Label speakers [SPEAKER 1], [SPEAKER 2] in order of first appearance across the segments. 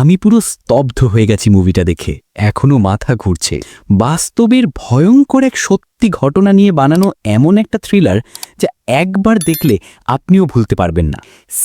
[SPEAKER 1] আমি পুরো স্তব্ধ হয়ে গেছি মুভিটা দেখে। এখনও মাথা ঘুরছে। বাস্তবের ভয়ঙ্কর এক সত্যি ঘটনা নিয়ে বানানো এমন একটা থ্রিলার যা একবার দেখলে আপনিও ভুলতে পারবেন না।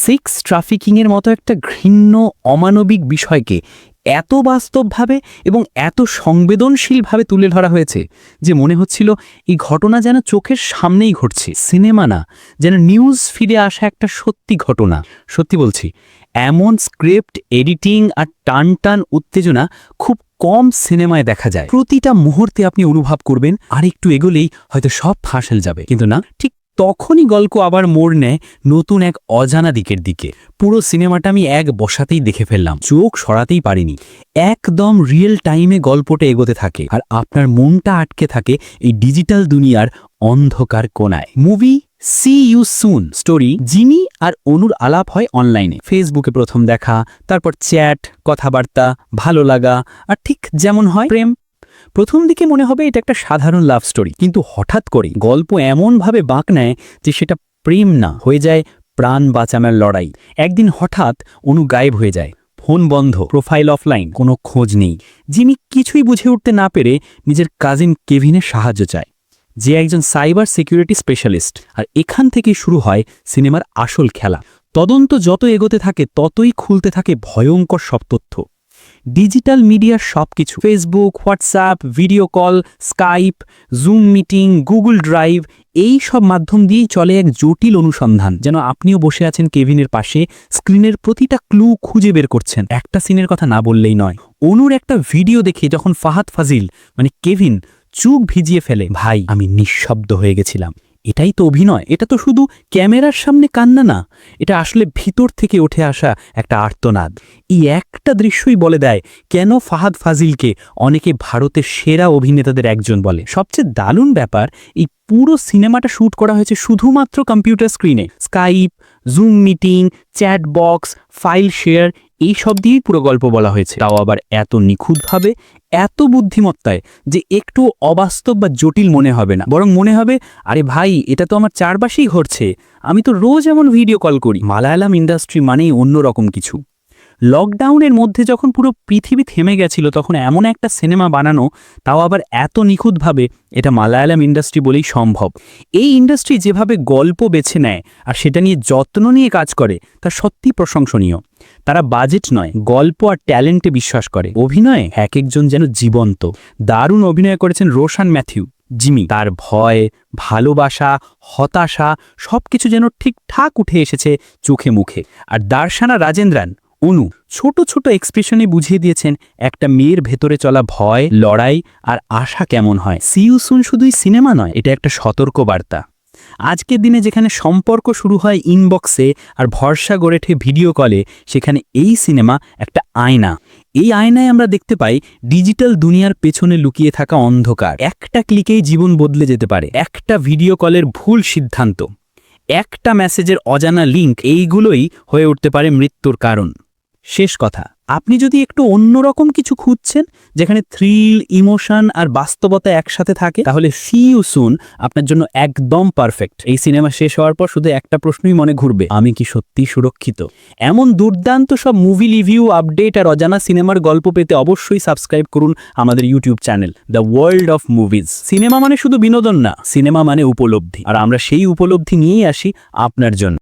[SPEAKER 1] সেক্স ট্রাফিকিংয়ের মতো একটা ঘৃণ্য, অমানবিক বিষয়কে এত বাস্তবভাবে এবং এত সংবেদনশীলভাবে তুলে ধরা হয়েছে যে মনে হচ্ছিল এই ঘটনা যেন চোখের সামনেই ঘটছে, সিনেমা না, যেন নিউজ ফিরে আসা একটা সত্যি ঘটনা। সত্যি বলছি, এমন স্ক্রিপ্ট এডিটিং আর টান টান উত্তেজনা খুব কম সিনেমায় দেখা যায়। প্রতিটা মুহূর্তে আপনি অনুভব করবেন আর একটু এগোলেই হয়তো সব ফাঁসেল যাবে। কিন্তু না, ঠিক তখনই গল্প আবার মোড় নেয় নতুন এক অজানা দিকের দিকে। পুরো সিনেমাটা আমি এক বসাতেই দেখে ফেললাম। চোখ সরাতেই পারিনি। একদম রিয়েল টাইমে গল্পটা এগোতে থাকে আর আপনার মনটা আটকে থাকে এই ডিজিটাল দুনিয়ার অন্ধকার কোনায়। Movie see you soon story Jimmy আর অনুর আলাপ হয় অনলাইনে ফেসবুকে প্রথম দেখা, তারপর চ্যাট কথাবার্তা, ভালো লাগা, আর ঠিক যেমন হয়, প্রেম প্রথম দিকে মনে হবে এটা একটা সাধারণ লাভ স্টোরি কিন্তু হঠাৎ করে গল্প এমনভাবে বাঁক নেয় যে সেটা প্রেম না, হয়ে যায় প্রাণ বাঁচানোর লড়াই। একদিন হঠাৎ অনু গায়েব হয়ে যায়, ফোন বন্ধ প্রোফাইল অফলাইন কোনো খোঁজ নেই। জিমি কিছুই বুঝে উঠতে না পেরে নিজের কাজিন কেভিনের সাহায্য চায়, যে একজন সাইবার সিকিউরিটি স্পেশালিস্ট আর এখান থেকে শুরু হয় সিনেমার আসল খেলা। তদন্ত যত এগোতে থাকে, ততই খুলতে থাকে ভয়ঙ্কর সব তথ্য। ডিজিটাল মিডিয়ার সবকিছু Facebook WhatsApp video call Skype Zoom meeting Google drive এই সব মাধ্যম দিয়েই চলে এক জটিল অনুসন্ধান। যেন আপনিও বসে আছেন কেভিনের পাশে, স্ক্রিনের প্রতিটা ক্লু খুঁজে বের করছেন। একটা সিনের কথা না বললেই নয়। অনুর একটা ভিডিও দেখে যখন ফাহাদ ফাজিল মানে কেভিন, চুক ভিজিয়ে ফেলে, ভাই, আমি নিঃশব্দ হয়ে গেছিলাম। এটাই তো অভিনয়, এটা তো শুধু ক্যামেরার সামনে কান্না না, এটা আসলে ভিতর থেকে উঠে আসা একটা আর্তনাদ। এই একটা দৃশ্যই বলে দেয়, কেন ফাহাদ ফাজিলকে অনেকে ভারতের সেরা অভিনেতাদের একজন বলে। সবচেয়ে দারুণ ব্যাপার, এই পুরো সিনেমাটা শ্যুট করা হয়েছে শুধুমাত্র কম্পিউটার স্ক্রিনে। Skype Zoom meeting chat box file share এই সব দিয়েই পুরো গল্প বলা হয়েছে। তাও আবার এত নিখুঁতভাবে, এত বুদ্ধিমত্তায় যে একটু অবাস্তব বা জটিল মনে হবে না। বরং মনে হবে, আরে ভাই, এটা তো আমার চারপাশেই ঘটছে। আমি তো রোজ এমন ভিডিও কল করি। মালায়ালাম ইন্ডাস্ট্রি মানেই অন্যরকম কিছু। লকডাউনের মধ্যে যখন পুরো পৃথিবী থেমে গেছিল, তখন এমন একটা সিনেমা বানানো, তাও আবার এত নিখুঁতভাবে, এটা মালায়ালাম ইন্ডাস্ট্রি বলেই সম্ভব। এই ইন্ডাস্ট্রি যেভাবে গল্প বেছে নেয়, আর সেটা নিয়ে যত্ন নিয়ে কাজ করে, তা সত্যি প্রশংসনীয়। তারা বাজেট নয়, গল্প আর ট্যালেন্টে বিশ্বাস করে। অভিনয়ে এক একজন যেন জীবন্ত। দারুণ অভিনয় করেছেন রোশান ম্যাথিউ, জিমি। তার ভয়, ভালোবাসা, হতাশা সবকিছু যেন ঠিকঠাক উঠে এসেছে চোখে মুখে। আর দার্শানা রাজেন্দ্রান, অনু, ছোট ছোট এক্সপ্রেশনে বুঝিয়ে দিয়েছেন একটা মেয়ের ভেতরে চলা ভয়, লড়াই আর আশা কেমন হয়। সিউসুন শুধুই সিনেমা নয়, এটা একটা সতর্ক বার্তা আজকের দিনে যেখানে সম্পর্ক শুরু হয় ইনবক্সে আর ভরসা গড়ে ওঠে ভিডিও কলে সেখানে এই সিনেমা একটা আয়না। এই আয়নায় আমরা দেখতে পাই ডিজিটাল দুনিয়ার পেছনে লুকিয়ে থাকা অন্ধকার। একটা ক্লিকেই জীবন বদলে যেতে পারে। একটা ভিডিও কলের ভুল সিদ্ধান্ত। একটা মেসেজের অজানা লিঙ্ক এইগুলোই হয়ে উঠতে পারে মৃত্যুর কারণ। শেষ কথা, আপনি যদি একটু অন্যরকম কিছু খুঁজছেন, যেখানে থ্রিল ইমোশন আর বাস্তবতা একসাথে থাকে, তাহলে সি ইউ সুন আপনার জন্য একদম পারফেক্ট এই সিনেমা শেষ হওয়ার পর শুধু একটা প্রশ্নই মনে ঘুরবে, আমি কি সত্যি সুরক্ষিত? এমন দুর্দান্ত সব মুভি রিভিউ আপডেট আর অজানা সিনেমার গল্প পেতে অবশ্যই সাবস্ক্রাইব করুন আমাদের YouTube channel the world of movies cinema মানে শুধু বিনোদন না, সিনেমা মানে উপলব্ধি। আর আমরা সেই উপলব্ধি নিয়েই আসি আপনার জন্য।